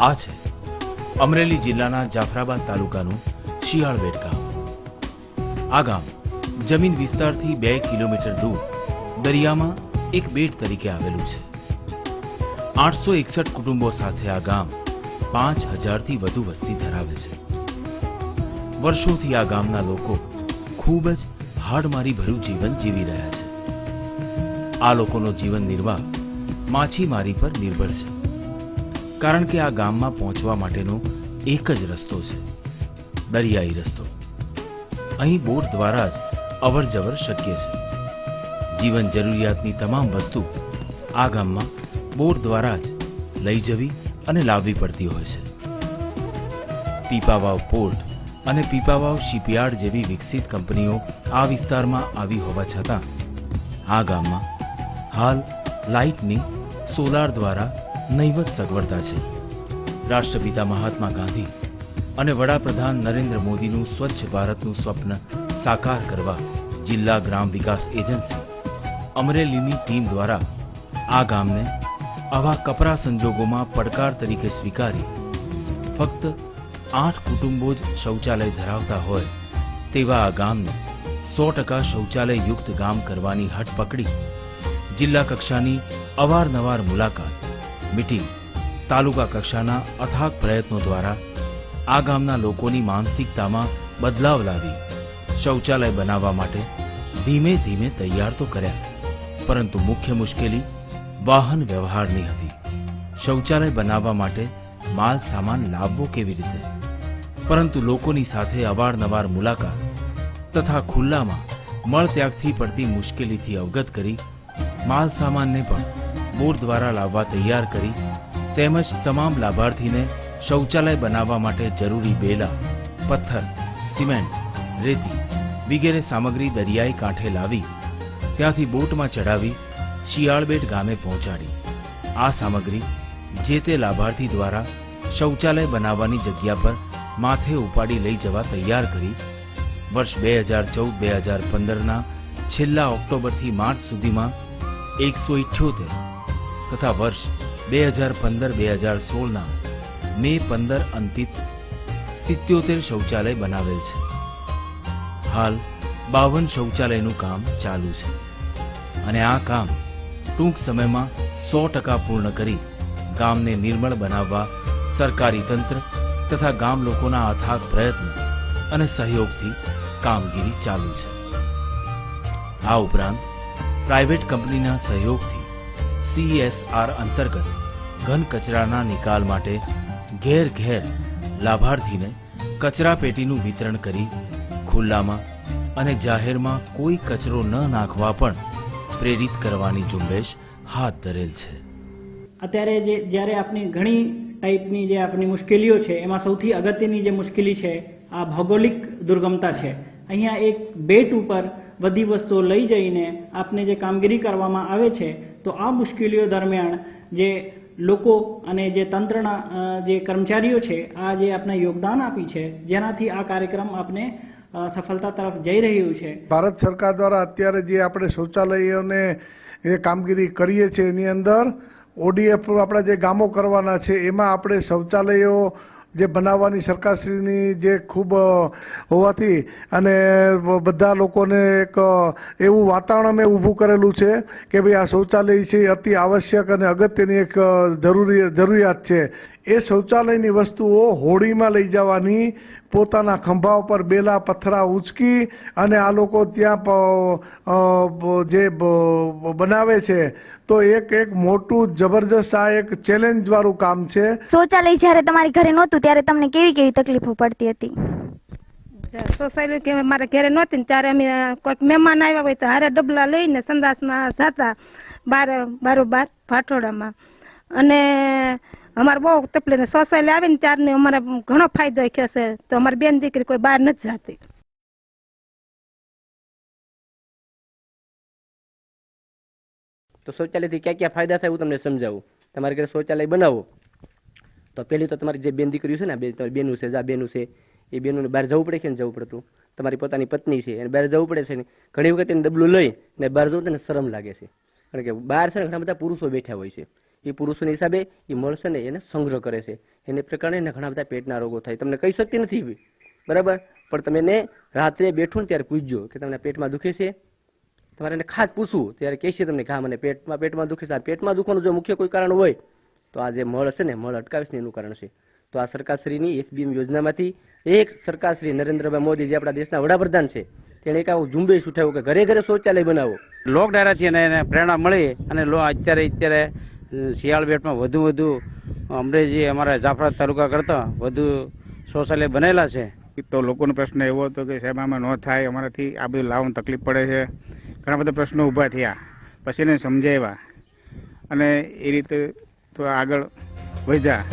આ છે અમરેલી જિલ્લાના જાફરાબાદ તાલુકાનું શિયાળબેટ ગામ આ ગામ જમીન વિસ્તારથી બે કિલોમીટર દૂર, દરિયામાં એક બેટ તરીકે આવેલું છે. આઠસો એકસઠ કુટુંબો સાથે આ ગામ પાંચ હજારથી વધુ વસ્તી ધરાવે છે. વર્ષોથી આ ગામના લોકો ખૂબ જ હાડમારી ભર્યું જીવન જીવી રહ્યા છે. આ લોકોનો જીવન નિર્વાહ માછીમારી પર નિર્ભર છે. કારણ કે આ ગામમાં પહોંચવા માટેનો એક જ રસ્તો છે. દરિયાઈ રસ્તો. અહીં બોટ દ્વારા જ અવર જવર શક્ય છે. જીવન જરૂરિયાતની તમામ વસ્તુ આ ગામમાં બોટ દ્વારા જ લઈ જવી અને લાવવી પડતી હોય છે. પીપાવાવ પોર્ટ અને પીપાવાવ શિપયાર્ડ જેવી વિકસિત કંપનીઓ આ વિસ્તારમાં આવી હોવા છતાં, આ ગામમાં હાલ લાઇટની સોલાર દ્વારા નહીવત સગવડતા છે. રાષ્ટ્રપિતા મહાત્મા ગાંધી અને વડાપ્રધાન નરેન્દ્ર મોદીનું સ્વચ્છ ભારતનું સ્વપ્ન સાકાર કરવા જિલ્લા ગ્રામ વિકાસ એજન્સી અમરેલીની ટીમ દ્વારા આ ગામને આવા કપરા સંજોગોમાં પડકાર તરીકે સ્વીકારી ફક્ત આઠ કુટુંબો જ શૌચાલય ધરાવતા હોય તેવા આ ગામને સો ટકા શૌચાલયયુક્ત ગામ કરવાની હટ પકડી જિલ્લા કક્ષાની અવારનવાર મુલાકાત મીટિંગ તાલુકા કક્ષાના અથાગ પ્રયત્નો દ્વારા આ ગામના લોકોની માનસિકતામાં બદલાવ લાવી શૌચાલય બનાવવા માટે ધીમે ધીમે તૈયાર તો કર્યા પરંતુ મુખ્ય મુશ્કેલી વાહન વ્યવહારની હતી. શૌચાલય બનાવવા માટે માલ સામાન લાવવો કેવી રીતે? પરંતુ લોકોની સાથે અવારનવાર મુલાકાત તથા ખુલ્લામાં મળત્યાગથી પડતી મુશ્કેલીથી અવગત કરી માલ સામાનને પણ બોટ દ્વારા લાવવા તૈયાર કરી તેમજ તમામ લાભાર્થીને શૌચાલય બનાવવા માટે જરૂરી બેલા, પથ્થર, સિમેન્ટ, રેતી વગેરે સામગ્રી દરિયાઈ કાંઠે લાવી, ત્યાંથી બોટમાં ચડાવી શિયાળબેટ ગામે પહોંચાડી. આ સામગ્રી જે તે લાભાર્થી દ્વારા શૌચાલય બનાવવાની જગ્યા પર માથે ઉપાડી લઈ જવા તૈયાર કરી વર્ષ બે હજાર ચૌદ બે હજાર પંદરના છેલ્લા ઓક્ટોબરથી માર્ચ સુધીમાં એકસો ઇઠ્યોતેર તથા વર્ષ બે હજાર પંદર, બે હજાર સોળના મે પંદર અંતિત સિત્યોતેર શૌચાલય બનાવેલ છે. હાલ બાવન શૌચાલયનું કામ ચાલુ છે. અને આ કામ ટૂંક સમયમાં સો ટકા પૂર્ણ કરી ગામને નિર્મળ બનાવવા સરકારી તંત્ર તથા ગામ લોકોના અથાગ પ્રયત્ન અને સહયોગથી કામગીરી ચાલુ છે. આ ઉપરાંત પ્રાઇવેટ કંપનીના સહયોગથી સીએસઆર અંતર્ગત ઘન કચરાના નિકાલ માટે ઘેર ઘેર લાભાર્થીને કચરા પેટીનું વિતરણ કરી ખુલ્લામાં અને જાહેરમાં કોઈ કચરો ન નાખવા પણ પ્રેરિત કરવાની ઝુંબેશ હાથ ધરેલ છે. અત્યારે જે જ્યારે આપની ઘણી ટાઈપની જે આપની મુશ્કેલીઓ છે, એમાં સૌથી અગત્યની જે મુશ્કેલી છે, આ ભૌગોલિક દુર્ગમતા છે. અહીંયા એક બેટ ઉપર બધી વસ્તુઓ લઈ જઈને આપને જે કામગીરી કરવામાં આવે છે તો આ મુશ્કેલીઓ દરમિયાન જે લોકો અને જે તંત્રના જે કર્મચારીઓ છે, આ જે આપણે યોગદાન આપી છે, જેનાથી આ કાર્યક્રમ આપને સફળતા તરફ જઈ રહ્યું છે. ભારત સરકાર દ્વારા અત્યારે જે આપણે શૌચાલયોને એ કામગીરી કરીએ છીએ એની અંદર, ઓડીએફ આપણા જે ગામો કરવાના છે, એમાં આપણે શૌચાલયો જે બનાવવાની સરકારશ્રીની જે ખૂબ હોવાથી અને બધા લોકોને એક એવું વાતાવરણ અમે ઊભું કરેલું છે કે ભાઈ આ શૌચાલય છે, અતિ આવશ્યક અને અગત્યની એક જરૂરી, જરૂરિયાત છે. એ શૌચાલયની વસ્તુઓ હોડીમાં લઈ જવાની પોતાના ખંભા ઉપર બેલા પથરા ઉંચકી અને આ લોકો ત્યાં જે બનાવે છે તો એક એક મોટું જબરજસ્ત આ એક ચેલેન્જ વાળું કામ છે. શૌચાલય જ્યારે તમારી ઘરે નહોતું ત્યારે તમને કેવી કેવી તકલીફો પડતી હતી? સોસાયટી કે મારે ઘરે નહોતી ને ત્યારે અમે કોઈક મહેમાન આવ્યા હોય તો હારે ડબલા લઈને સંદાસમાં જતા બાર બારોબાર ફાટોડામાં અને અમારે બહુ તકલીફ સોસાયટી આવે ને ત્યારને અમારે ઘણો ફાયદો થયો છે. તો અમારી બેન દીકરી કોઈ બહાર નથી જતી. તો શૌચાલયથી ક્યાં ક્યાં ફાયદા થાય હું તમને સમજાવું? તમારે ઘરે શૌચાલય બનાવો તો પહેલી તો તમારી જે બેન દીકરીઓ છે ને બે તમારી બેનું છે, જા બેનું છે, એ બેનોને બહાર જવું પડે છે ને જવું પડતું? તમારી પોતાની પત્ની છે, એને બહાર જવું પડે છે ને, ઘણી વખત એને ડબલું લઈ ને બહાર જવું તો શરમ લાગે છે. કારણ કે બહાર છે ને ઘણા બધા પુરુષો બેઠા હોય છે. એ પુરુષોના હિસાબે એ મળશે ને એને સંગ્રહ કરે છે. એને પ્રકારે એને ઘણા બધા પેટના રોગો થાય. તમને કહી શકતી નથી. બરાબર? પણ તમે એને રાત્રે બેઠો ને ત્યારે પૂછજો કે તમને પેટમાં દુખે છે? તમારે એને ખાસ પૂછવું. ત્યારે કહેશે તમને કે મને પેટમાં પેટમાં દુખે છે. આ પેટમાં દુખવાનું જો મુખ્ય કોઈ કારણ હોય, તો આ જે મળ છે ને, મળ અટકાવીશ ને એનું કારણ છે. તો આ સરકારશ્રીની એસબીએમ યોજનામાંથી એક સરકારશ્રી નરેન્દ્રભાઈ મોદી, જે આપણા દેશના વડાપ્રધાન છે, તેણે એક આવું ઝુંબેશ ઉઠાવ્યું કે ઘરે ઘરે શૌચાલય બનાવો. લોક ડાયરાથી એને પ્રેરણા મળી અને અત્યારે અત્યારે શિયાળ બેટમાં વધુ વધુ અમરેજી અમારા જાફરા તાલુકા કરતાં વધુ શૌચાલય બનેલા છે. તો લોકોનો પ્રશ્ન એવો હતો કે સાહેબ, આમાં ન થાય, અમારાથી આ બધું લાવવાનું તકલીફ પડે છે. ઘણા બધા પ્રશ્નો ઊભા થયા, પછી એને સમજાવ્યા. અને એ રીતે થોડા આગળ વધ્યા.